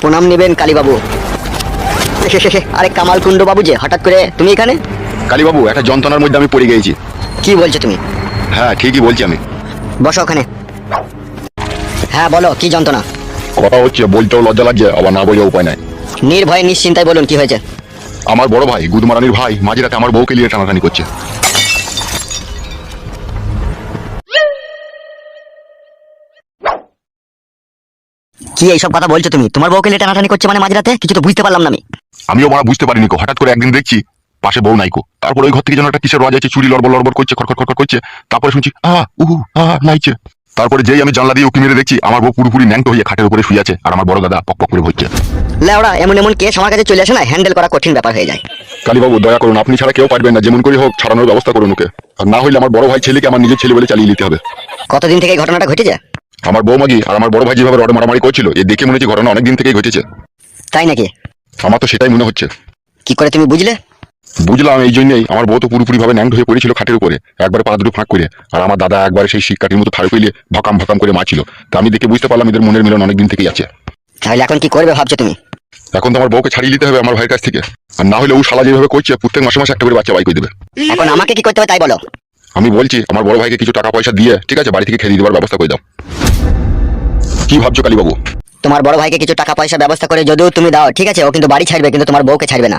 প্রণাম নেবেন কালীবাবু। সে, সে, আরে কামাল কুণ্ড বাবু যে হঠাৎ করে তুমি এখানে? কালীবাবু একটা যন্ত্রণার মধ্যে আমি পড়ে গিয়েছি কি বলছো তুমি? হ্যাঁ ঠিকই বলছি আমি। বসো ওখানে। হ্যাঁ বলো কি যন্ত্রণা? কথা হচ্ছে বলতেও লজ্জা লাগছে আবার না বলে উপায় নাই। নির্ভয়ে নিশ্চিন্তায় বলুন কি হয়েছে? আমার বড় ভাই গুদমারানির ভাই মাঝে রাতে আমার বউকে নিয়ে টানাটানি করছে। কি এইসব কথা বলছো তুমি? তোমার বউকে নিয়ে টানাটানি করছে মানে মাঝরাতে? কিছু তো বুঝতে পারলাম না আমি। আমিও মারা বুঝতে পারিনি হঠাৎ করে একদিন দেখছি পাশে বউ নাইকো। তারপর ওই ঘর থেকে যেন একটা কিসের রাজ আছে চুরি লড়বড় লড়বড় করছে খড় খড় খড় করছে। তারপরে শুনছি আহ উহু আহ নাইছে। তারপরে যেই আমি জানলা দিয়ে উকি মেরে দেখছি আমার বউ পুরোপুরি ন্যাংটো হয়ে খাটের উপরে শুয়ে আছে আর আমার বড় দাদা পক পক করে ভরছে লেওড়া এমন এমন কেস আমার কাছে চলে আসে না হ্যান্ডেল করা কঠিন ব্যাপার হয়ে যায়। কালীবাবু দয়া করুন আপনি ছাড়া কেউ পারবেন না যেমন করে হোক ছাড়ানোর ব্যবস্থা করুন ওকে। আর না হলে আমার বড় ভাই ছেলেকে আমার নিজের ছেলে বলে চালিয়ে নিতে হবে। কতদিন থেকে এই ঘটনাটা ঘটেছে? আমার বউ বৌমাগি আর আমার বড় ভাই যেভাবে রড মারামারি করছিল এ দেখে মনে হচ্ছে ঘটনা অনেকদিন থেকেই ঘটেছে। তাই নাকি? আমার তো সেটাই মনে হচ্ছে। কি করে তুমি বুঝলে? বুঝলাম এই জন্যই। আমার বউ তো পুরোপুরি ভাবে ন্যাংড হয়ে পড়েছিল খাটের উপরে। একবারে পা দুটো ফাঁক করে। আর আমার দাদা একবারে সেই শিক্ষাটির মতো ফাড়ু পেলে ভকাম ভকাম করে মাছিল তা আমি দেখে বুঝতে পারলাম এদের মনের মিলন অনেকদিন থেকেই আছে। তাহলে এখন কি করবে ভাবছ তুমি? এখন তো আমার বউকে ছাড়িয়ে দিতে হবে আমার ভাইয়ের কাছ থেকে। আর না হলে ও শালা যেভাবে করছে প্রত্যেক মাসে মাসে একটা করে বাচ্চা বাই করে দেবে। এখন আমাকে কি করতে হবে তাই বলো। আমি বলছি আমার বড় ভাইকে কিছু টাকা পয়সা দিয়ে ঠিক আছে বাড়ি থেকে খেয়ে দেওয়ার ব্যবস্থা করে দাও। কি ভাবছ কালীবাবু? তোমার বড় ভাইকে কিছু টাকা পয়সা ব্যবস্থা করে যদিও তুমি দাও ঠিক আছে ও কিন্তু বাড়ি ছাড়বে কিন্তু তোমার বউকে ছাড়বে না।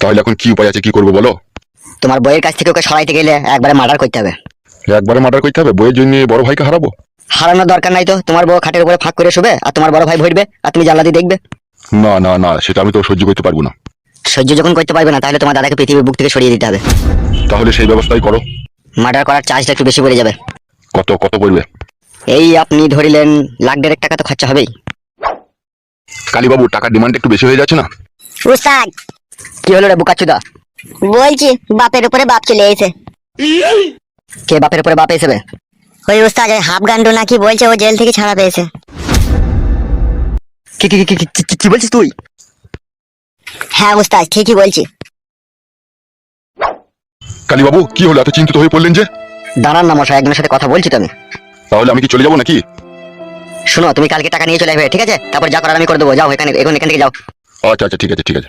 তাহলে এখন কি উপায় আছে কি করব বলো? তোমার বইয়ের কাছ থেকে ওকে সরাইতে গেলে একবারে মার্ডার করতে হবে। একবারে মার্ডার করতে হবে? বইয়ের জন্য বড় ভাইকে হারাবো? হারানোর দরকার নাই তো। তোমার বউ খাটের উপরে ফাঁক করে শুবে আর তোমার বড় ভাই ভরবে আর তুমি জানলা দিয়ে দেখবে। না না না সেটা আমি তো সহ্য করতে পারব না। সহ্য যখন করতে পারবে না তাহলে তোমার দাদাকে পৃথিবীর বুক থেকে সরিয়ে দিতে হবে। তাহলে সেই ব্যবস্থাই করো। মার্ডার করার চার্জটা একটু বেশি পড়ে যাবে। কত কত পড়বে? এই আপনি ধরিলেন লাখ দেড়েক টাকা তো খরচা হবেই। কালীবাবু টাকার ডিমান্ড একটু বেশি হয়ে যাচ্ছে না? উস্তাদ কি হলো রে বুকাচ্ছুদা বলছি বাপের উপরে বাপ চলে এসে কে বাপের উপরে বাপ এসেবে ওই উস্তাদ হাফ গান্ডু নাকি বলছে ও জেল থেকে ছাড়া পেয়েছে। কি কি কি- কি- কি- কি বলছিস তুই? হ্যাঁ উস্তাদ ঠিকই বলছি। কালীবাবু কি হলো? এত চিন্তিত হয়ে পড়লেন যে? দাঁড়ান না মশাই একজনের সাথে কথা বলছি তো আমি। তাহলে আমি কি চলে যাব নাকি? শোনো তুমি কালকে টাকা নিয়ে চলে আসবে ঠিক আছে? তারপর যা করার আমি করে দেবো। যাও এখানে এখন এখান থেকে যাও। আচ্ছা আচ্ছা ঠিক আছে ঠিক আছে।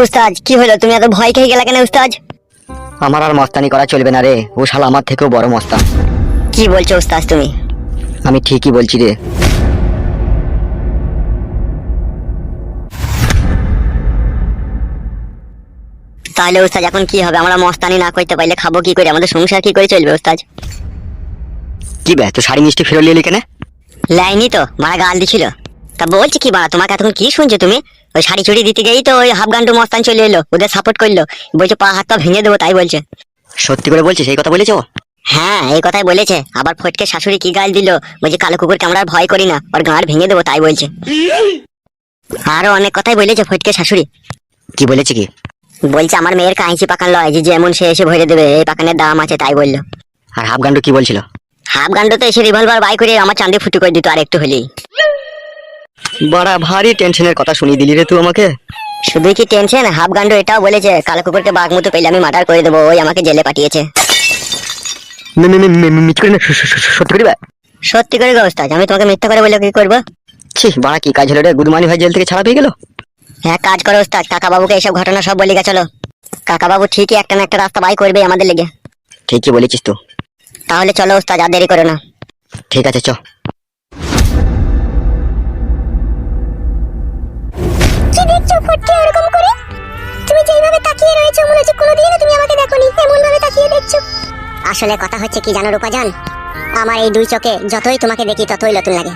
উস্তাদ কি হলো? তুমি এত ভয় খেয়ে গেলে কেন উস্তাদ? আমার আর মস্তানি করা চলবে না রে। ও শালা আমার থেকেও বড় মস্তান। কি বলছো উস্তাদ তুমি? আমি ঠিকই বলছি রে। তাহলে উস্তাদ এখন কি হবে? আমরা মস্তানি না করতে পারলে খাব কি করে? আমাদের সংসার কি করে চলবে উস্তাদ? কি বে তুই শাড়ি মিষ্টি ফেরত নিয়ে কেন? লাইনি তো মারা গাল দিছিল। তা বলছি কি বাড়া তোমাকে এতক্ষণ কি শুনছো তুমি? ওই শাড়ি চুড়ি দিতে গেই তো ওই হাফ গান্ডু মস্তান চলে এলো ওদের সাপোর্ট করল। বলছে পা হাত পা ভেঙে দেবো তাই বলছে। সত্যি করে বলছিস এই কথা বলেছ? হ্যাঁ এই কথাই বলেছে। আবার ফটকে শাশুড়ি কি গাল দিল? বলছে কালো কুকুরকে আমরা ভয় করি না ওর গাঁড় ভেঙে দেবো তাই বলছে। আরও অনেক কথাই বলেছে ফটকে শাশুড়ি। কি বলেছে কি? বলছে আমার মেয়ের কাঁচি পাকান লয় যে যেমন সে এসে ভরে দেবে এই পাকানের দাম আছে তাই বলল। আর হাফ গান্ডু কি বলছিল? হাফ গান্ডু তো এসে রিভলভার বাই করে আমার চাঁদে ফুটু করে দিত আর একটু হলেই। বড়া ভারী টেনশনের কথা শুনিয়ে দিলি রে তুই আমাকে। শুধু কি টেনশন হাফ গান্ডু এটাও বলেছে কালো কুকুরকে বাঘ মতো পেলে আমি মার্ডার করে দেবো ওই আমাকে জেলে পাঠিয়েছে। সত্যি করে? সত্যি করে ব্যবস্থা আমি তোমাকে মিথ্যা করে বলে কি করব? ছি বাড়া কি কাজ হলো রে? গুদমানি ভাই জেল থেকে ছাড়া পেয়ে গেল? হ্যাঁ কাজ করো ওস্তাদ কাকা বাবুকে এইসব ঘটনা সব বলে গেছলো কাকা বাবু ঠিকই একটা না একটা রাস্তা বাই করবে আমাদের লেগে। ঠিকই বলেছিস তো। তাহলে চলো ওস্তাদ আর দেরি করো না। ঠিক আছে চ। ফটকে ওরকম করে? তুমি যেইভাবে তাকিয়ে রয়েছো, মনে হচ্ছে কোনোদিনও তুমি আমাকে দেখোনি এমন ভাবে তাকিয়ে দেখছ। আসলে কথা হচ্ছে কি জানো রূপাজান? আমার এই দুই চোখে যতই তোমাকে দেখি, ততই নতুন লাগে।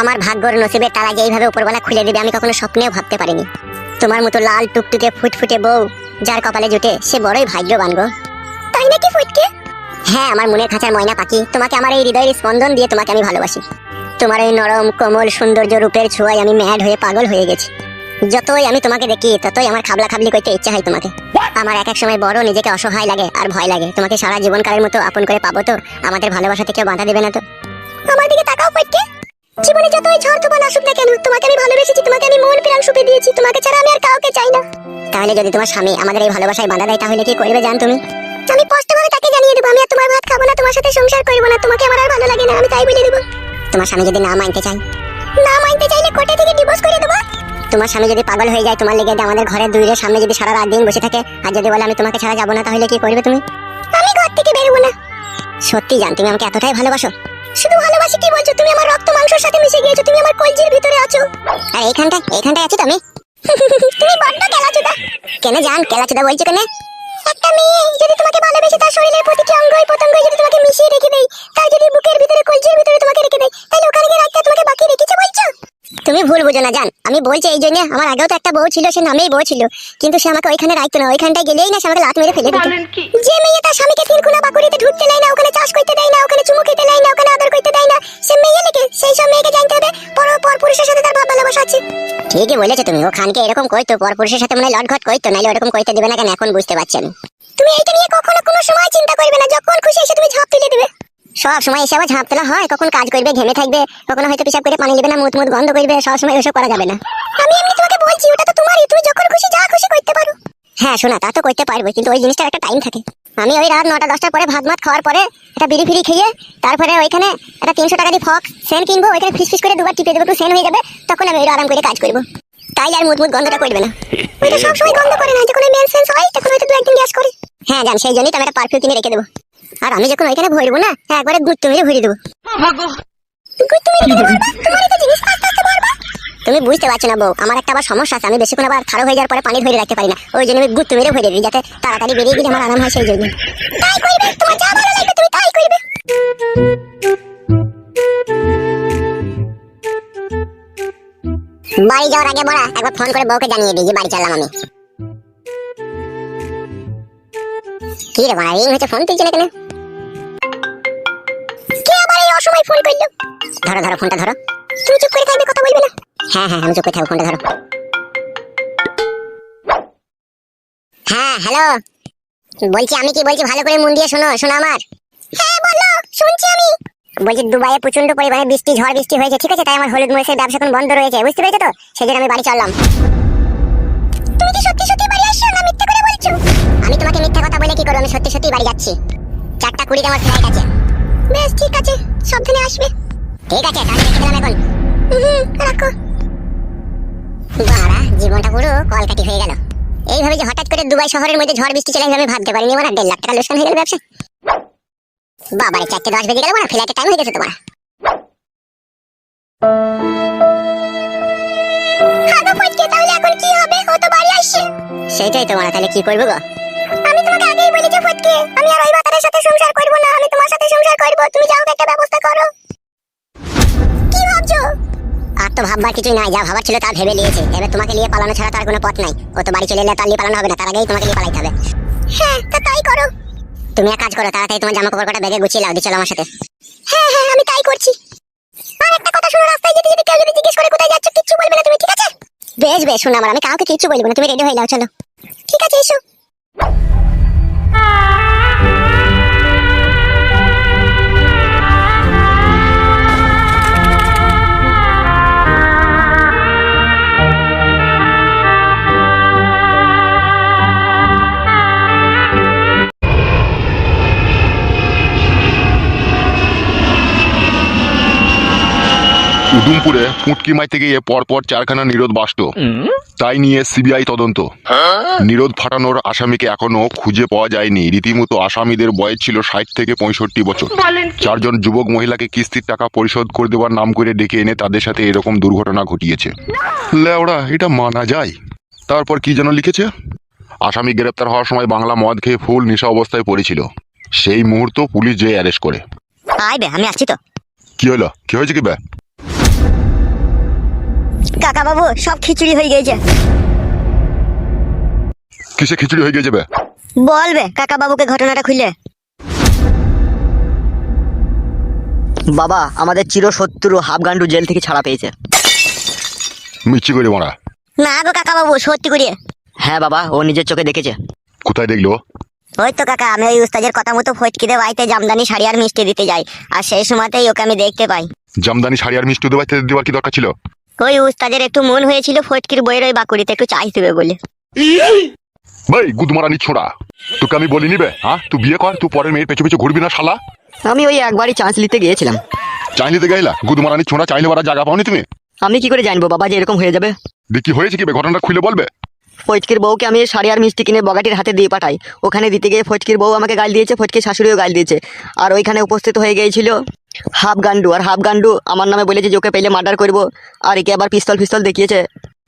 আমার ভাগ্যর নসিবের তারা যে এইভাবে উপরবেলা খুলে দেবে, আমি কখনো স্বপ্নেও ভাবতে পারিনি। তোমার মতো লাল টুকটুকে, ফুটফুটে বউ, যার কপালে জুটে সে বড়ই ভাগ্যবান গো। তাই নাকি ফটকে? হ্যাঁ আমার মনের খাঁচার ময়না পাখি, তোমাকে আমার এই হৃদয়ের স্পন্দন দিয়ে তোমাকে আমি ভালোবাসি। তোমার এই নরম, কোমল, সৌন্দর্য রূপের ছোঁয়ায় আমি ম্যাড হয়ে পাগল হয়ে গেছি। যতই আমি তোমাকে দেখি ততই আমার খাবলা খাবলি করতে ইচ্ছা হয় তোমাকে। আমার এক এক সময় বড় নিজেকে অসহায় লাগে আর ভয় লাগে। তোমাকে সারা জীবনকালের মতো আপন করে পাবো তো আমাদের ভালোবাসা থেকে বাধা দেবে না তো। আমার দিকে তাকাও ফটকে জীবনে যতই ঝড় তুফান আসুক না কেন তোমাকে আমি ভালোবেসেছি তোমাকে আমি মন প্রাণ সুপে দিয়েছি তোমাকে ছাড়া আমি আর কাউকে চাই না। তাহলে যদি তোমার স্বামী আমাদের এই ভালোবাসায় বাধা দেয় তাহলে কি করবে জান তুমি? আমি স্পষ্টভাবে তাকে জানিয়ে দেবো আমি আর তোমার ভাত খাব না তোমার সাথে সংসার করব না তোমাকে আমার আর ভালো লাগে না আমি তাই বলে দেবো। তোমার স্বামী যদি না মানতে চায়? না মানতে চাইলে কোর্টে থেকে ডিভোর্স করে দেবো। তোমার স্বামী যদি পাগল হয়ে যায়, তোমার লেগে আমাদের ঘরের দুইয়ের সামনে যদি সারা রাত দিন বসে থাকে, আর যদি বলে আমি তোমাকে ছাড়া যাব না, তাহলে কি করবে তুমি? আমি ঘর থেকে বেরোবো না। সত্যি জান, তুমি আমাকে এতটাই ভালোবাসো। শুধু ভালোবাসি কি বলছো? তুমি আমার রক্ত মাংসের সাথে মিশে গিয়েছো, তুমি আমার কলজির ভিতরে আছো। আর এইখানটায় এইখানটায় আছি তো আমি তুমি বড্ড কেলাচুদা। কেন জান, কেলাচুদা বলছো কেন? একটা মেয়ে, যদি তোমাকে ভালোবেসে তার শরীরের প্রতিটি অঙ্গই প্রত্যঙ্গ যদি তোমাকে মিশিয়ে রেখে দেয়, তার যদি বুকের ভিতরে কলজির ভিতরে তোমাকে রেখে দেয়, তাহলে ওখানে গিয়ে রাখতে তোমাকে বাকি রেখেছে বলছো? তুমি ভুল বুঝো না জান। আমি বলছি এই জন্য আমার আগেও তো একটা বউ ছিল সে নামেই বউ ছিল। কিন্তু সে আমাকে ওইখানে রাখতো না ওইখানটায় গেলেই না সে আমাকে লাত মেরে ফেলে দিত। যে মেয়ে তার স্বামীকে তিনকুনা বাকুড়িতে ঢুকতে দেয় না ওখানে চাষ করতে দেয় না ওখানে চুমু খেতে দেয় না ওখানে আদর করতে দেয় না সে মেয়ে লেগে সেই সব মেয়েকে জানতে হবে। পর পর পুরুষের সাথে তার ভাব ভালোবাসা আছে ঠিকই বলেছ তুমি ও খানকে এরকম করতো পরপুরুষের সাথে মনে লটঘট করতো নাইলে ওরকম করতে দেবে না কেন এখন বুঝতে পারছি আমি। তুমি এইটা নিয়ে কখনো কোনো সময় চিন্তা করবে না যখন খুশি এসে তুমি ঝাঁপ তুলে দেবে। সব সময় এসে আবার ঝাঁপ তোলা হয়, কখন কাজ করবে, ঘেমে থাকবে, কখনো হয়তো পিসাব করে পানি নেবে না মুত মুত গন্ধ করবে, সব সময় ওসব করা যাবে না। আমি এমনি তোমাকে বলছি, ওটা তো তোমারই, তুমি যখন খুশি, যা খুশি করতে পারো। হ্যাঁ শোনা, তা তো করতে পারব, কিন্তু ওই জিনিসটার একটা টাইম থাকে। আমি ওই রাত নটা, দশটার পরে ভাত মাত খাওয়ার পরে একটা বিড়ি ফিরি খেয়ে, তারপরে ওইখানে একটা তিনশো টাকা দিয়ে ফক, সেন কিনবো, ওইখানে ফিস ফিস করে দুবার টিপে দেবো, একটু সেন হয়ে যাবে, তখন আমি ওই আরাম করে কাজ করব। তাইলে আর মুত মুত গন্ধটা করবে না। ওইটা সব সময় গন্ধ করে না, যখন মেনসেন্স হয়, তখন হয়তো দু একদিন গ্যাস করে। হ্যাঁ জান, সেই জন্যই তো আমি একটা পারফিউম কিনে রেখে দেবো। আর আমি যখন ওইখানে ভরবো না, একবারে গুত্ত মেরে ভরে দেবো। তুমি বুঝতে পারছ না বউ, আমার একটা আবার সমস্যা আছে, আমি বেশিক্ষণ আবার খারাপ হয়ে যাওয়ার পরে পানি ধরে রাখতে পারি না। ওই জন্য আমি গুত্ত মেরে ভরে দিই, যাতে তাড়াতাড়ি বেরিয়ে গেলে আমার আরাম হয় সেই জন্য। বাড়ি যাওয়ার আগে বড়া, একবার ফোন করে বউকে জানিয়ে দিই যে বাড়ি চললাম আমি। কি রে বড়া রিং হচ্ছে ফোন তুলছে না কেন? ফোন করল। ধরো ধরো, ফোনটা ধরো। তুমি চুপ করে থাকবে, কথা বলবে না। হ্যাঁ হ্যাঁ আমি চুপ করে থাকব, ফোনটা ধরো। হ্যাঁ হ্যালো। বলছি, আমি কি বলছি, ভালো করে মন দিয়ে শোনো শোনো আমার। হ্যাঁ বলো, শুনছি আমি। বলছি, দুবাইয়ে প্রচণ্ড পরিমাণে বৃষ্টি, ঝড় বৃষ্টি হয়েছে, ঠিক আছে? তাই আমার হলুদ মরিচের ব্যবসা এখন বন্ধ রয়েছে, বুঝতে পেরেছ তো? জন্য আমি বাড়ি চললাম। তুমি কি সত্যি সত্যি বাড়ি আসছো না মিথ্যা করে বলছো? আমি তোমাকে মিথ্যা কথা বলে কি করব? আমি সত্যি সত্যি বাড়ি যাচ্ছি। চারটা কুড়িতে আমার ফ্লাইট আছে। বেশ ঠিক আছে সাবধানে আসবে। ঠিক আছে তাহলে রেখে দিলাম এখন। হুম রাখো। বাড়া জীবনটা পুরো কলকাটি হয়ে গেল। এইভাবে যে হঠাৎ করে দুবাই শহরের মধ্যে ঝড় বৃষ্টি চলে আমি ভাবতে পারিনি আমার দেড় লাখ টাকা লোকসান হয়ে গেল ব্যবসা। বাবারে চারটে দশ বেজে গেল না ফ্লাইটের টাইম হয়ে গেছে তোমার সেইটাই তোমার তাহলে কি করব গো? আমি আর ওই বাতারের সাথে সংসার না, আমি তোমার সাথে সংসার তুমি যাও একটা ব্যবস্থা করো। কি ভাবছ? আর তো ভাববার কিছুই নাই, যা ভাবার ছিল তা ভেবে নিয়েছে। এবার তোমাকে নিয়ে পালানো ছাড়া তার কোনো পথ নাই। ও তো বাড়ি চলে এলে তার নিয়ে পালানো হবে না, তার আগেই তোমাকে নিয়ে পালাইতে হবে। হ্যাঁ তা তাই করো। তুমি এক কাজ করো, তাড়াতাড়ি তোমার জামা কাপড় কটা গুছিয়ে লাও আমার সাথে। হ্যাঁ হ্যাঁ আমি তাই করছি। আর একটা কথা শোনো, রাস্তায় যেতে যেতে কেউ যদি জিজ্ঞেস করে কোথায় যাচ্ছ, কিচ্ছু বলবে না তুমি, ঠিক আছে? বেশ বেশ, শোনো আমার, আমি কাউকে কিচ্ছু বলব না, তুমি রেডি হয়ে নাও চলো। ঠিক আছে, এসো। উদুমপুরে পুটকি মাইতে গিয়ে পরপর চারখানা নিরোধ বাসত। তাই নিয়ে সিবিআই তদন্ত। নিরোধ ফাটানোর আসামিকে এখনও খুঁজে পাওয়া যায়নি। রীতিমতো আসামিদের বয়স ছিল ষাট থেকে পঁয়ষট্টি বছর। চারজন যুবক মহিলাকে কিস্তির টাকা পরিশোধ করে দেওয়ার নাম করে ডেকে এনে তাদের সাথে এরকম দুর্ঘটনা ঘটিয়েছে। লেওড়া এটা মানা যায়। তারপর কি যেন লিখেছে? আসামি গ্রেপ্তার হওয়ার সময় বাংলা মদ খেয়ে ফুল নেশা অবস্থায় পড়েছিল। সেই মুহূর্ত পুলিশ যে অ্যারেস্ট করে। আয় বে আমি আসছি তো। কি হলো? কি হয়েছে কি বে? কাকা বাবু সব খিচুড়ি হয়ে গেছে। কিসে খিচুড়ি হয়ে গিয়ে যাবে বলবে কাকা বাবুকে ঘটনাটা খুলে। বাবা আমাদের চির শত্রু হাফগান্ডু জেল থেকে ছাড়া পেয়েছে। মিচ্ছি করে মারা। না গো কাকা বাবু সত্যি করিয়ে হ্যাঁ বাবা ও নিজের চোখে দেখেছে। কোথায় দেখল? ওই তো কাকা আমি ওই উস্তাদের কথা মতো ফটকিতে বাড়িতে জামদানি শাড়ি আর মিষ্টি দিতে যাই। আর সেই সময়তেই ওকে আমি দেখতে পাই। জামদানি শাড়ি আর মিষ্টি দেওয়ার কি দরকার ছিল? ওই উস্তাদের একটু মন হয়েছিল ফটকির বইয়ের ওই বাকুড়িতে একটু চাই দেবে বলে। ভাই গুদমারানি ছোড়া তোকে আমি বলি নিবে হ্যাঁ? তুই বিয়ে কর তুই পরের মেয়ের পেছু পেছু ঘুরবি না শালা? আমি ওই একবারই চান্স নিতে গিয়েছিলাম। চাইনিতে গেলা গুদমারানি ছোড়া চাইলে বারা জায়গা পাওনি তুমি? আমি কি করে জানব বাবা যে এরকম হয়ে যাবে? দেখি হয়েছে কি বে? ঘটনাটা খুলে বলবে? ফটকির বউকে আমি শাড়ি আর মিষ্টি কিনে বগাটির হাতে দিয়ে পাঠাই। ওখানে দিতে গিয়ে ফটকির বউ আমাকে গাল দিয়েছে ফটকির শাশুড়িও গাল দিয়েছে। আর ওইখানে উপস্থিত হয়ে গিয়েছিল হাফ গান্ডু। আর হাফ গান্ডু আমার নামে বলেছে যে ওকে পেলে মার্ডার করব। আর একে আবার পিস্তল ফিস্তল দেখিয়েছে।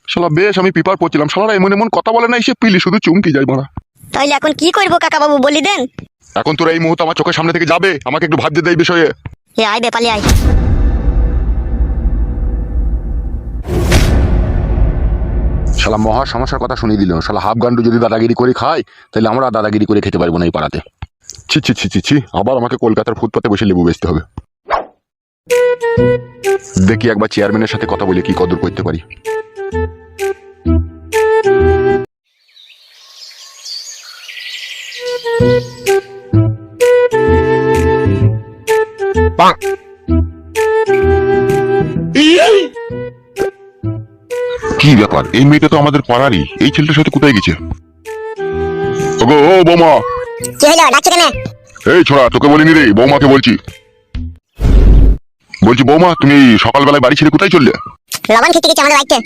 শালা বেশ আমি পেপার পড়ছিলাম। শালারা এমন এমন কথা বলে না এসে পিলি শুধু চুমকি যায় মারা। তাহলে এখন কি করব কাকা বাবু বলি দেন? এখন তোরা এই মুহূর্তে আমার চোখের সামনে থেকে যাবে? আমাকে একটু ভাবতে দেয় বিষয়ে। এ আয় বেপালি আয়। শালা মহা সমস্যার কথা শুনিয়ে দিল। শালা হাফ গান্ডু যদি দাদাগিরি করে খায়, তাহলে আমরা দাদাগিরি করে খেতে পারব না এই পাড়াতে। ছি ছি ছি ছি ছি, আবার আমাকে কলকাতার ফুটপাতে বসে লেবু বেচতে হবে। দেখি একবার চেয়ারম্যানের সাথে কথা বলে কি কদর করতে পারি। ব্যাপার এই মেয়েটা তো আমাদের পাড়ারই। এই ছেলেটার সাথে কোথায় গেছে? ওগো ও বৌমা! কি হলো ডাকছো কেন? এই ছোড়া তোকে বলিনি রে বৌমাকে বলছি। বলছি বৌমা তুমি সকালবেলায় বাড়ি ছেড়ে কোথায় চললে? লবণ খেতে গেছে আমাদের বাড়িতে।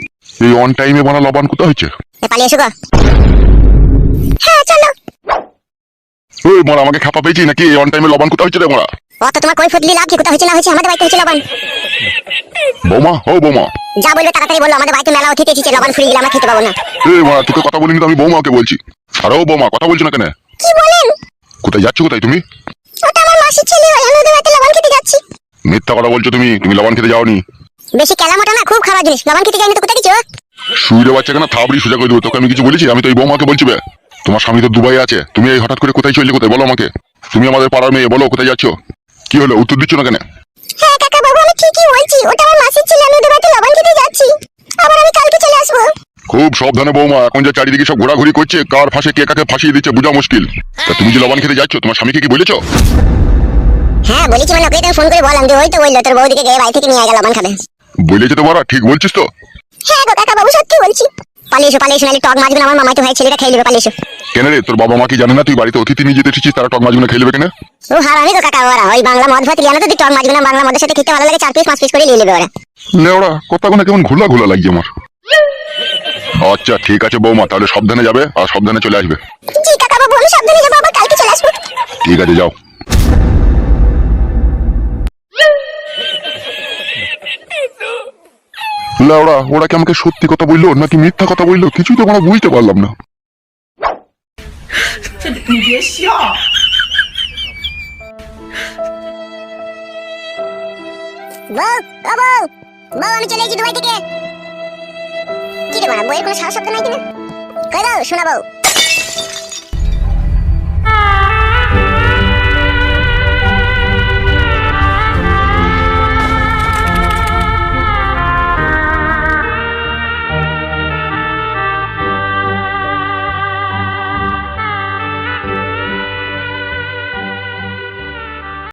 এই অন টাইমে বানা লবান কোথায় হচ্ছে? পালিয়ে এসো গো। হ্যাঁ চলো। ওই মোরা আমাকে খাপা পেয়েছি নাকি? অন টাইমে লবণ কোথায় হচ্ছে রে মোরা? অত তোমার কই ফুটলি লাভ কি? কোথা হয়েছে না হয়েছে? আমাদের বাড়িতে হয়েছে লবণ। বৌমা ও বৌমা। যা বলবে তাড়াতাড়ি বলল আমাদের বাড়িতে মেলা অতিথি এসেছে লবণ ফুরিয়ে গেলে আমরা খেতে পাবো না। এই মোরা তোকে কথা বলিনি তো আমি বৌমাকে বলছি। আর ও বৌমা কথা বলছো না কেন? কি বলেন? কোথায় যাচ্ছ কোথায় তুমি? ওটা আমার মাসির ছেলে আমি ওদের বাড়িতে লবণ খেতে যাচ্ছি। মিথ্যা কথা বলছো তুমি তুমি লবান খেতে যাওনি। বেশি কেলামোটা না খুব খারাপ জিনিস। লবণ খেতে যাইনি তো কোথায় গেছো? শুয়ে বাচ্চা কেন? থাবড়ি সোজা করে দেবো তোকে আমি কিছু বলেছি? আমি তো এই বৌমাকে বলছি বে। তোমার স্বামী তো দুবাই আছে। তুমি এই হঠাৎ করে কোথায় চললে কোথায় বলো আমাকে? তুমি আমাদের পাড়ার মেয়ে বলো কোথায় যাচ্ছ? কি হলো? উত্তর দিচ্ছ না কেন? হ্যাঁ কাকা বাবু আমি ঠিকই বলছি। ওটা আমার মাসির ছেলে আমি ওদের বাড়িতে লবণ খেতে যাচ্ছি। আবার আমি কালকে চলে আসব। খুব সাবধানে বৌমা এখন যে চারিদিকে সব ঘোরাঘুরি করছে কার ফাঁসে কে কাকে ফাঁসিয়ে দিচ্ছে বোঝা মুশকিল। তা তুমি যে লবণ খেতে যাচ্ছ তোমার স্বামীকে কি বলেছ? হ্যাঁ বলেছি মানে ওকে ফোন করে বললাম যে ওই তো বলল তোর বৌদিকে গিয়ে বাড়ি থেকে নিয়ে গেল লবণ খাবে। বলেছে তো মারা ঠিক বলছিস তো? হ্যাঁ গো কাকা বাবু সত্যি বলছি। পালিয়ে এসো পালিয়ে এসো নাহলে টক মাছগুলো আমার মামাই তো ভাই ছেলেটা খেয়ে নেবে পালিয়ে এসো। কেন রে তোর বাবা মা কি জানে না তুই বাড়িতে অতিথি নিয়ে যেতে এসেছিস তারা টক মাছগুলো খেয়ে নেবে কেন? ও হারামি গো কাকা ওরা ওই বাংলা মদ ভাত লিয়ানো তো তুই টক মাছগুলো বাংলা মদের সাথে খেতে ভালো লাগে চার পিস পাঁচ পিস করে নিয়ে নেবে ওরা। লেওড়া কথাগুলো কেমন ঘোলা ঘোলা লাগছে আমার। আচ্ছা ঠিক আছে বৌমা তাহলে সাবধানে যাবে আর সাবধানে চলে আসবে। জি কাকা বাবু আমি সাবধানে যাব আবার কালকে চলে আসব। ঠিক আছে যাও। লাউড়া ওরা কি আমাকে সত্যি কথা বলল নাকি মিথ্যা কথা বলল? কিছুই তো আমরা বুঝতে পারলাম না। আমি চলে গেছি দুবাই থেকে। কি রে বাবা কোনো সাহস শব্দ নাই কিনা? কই দাও, শোনা বউ।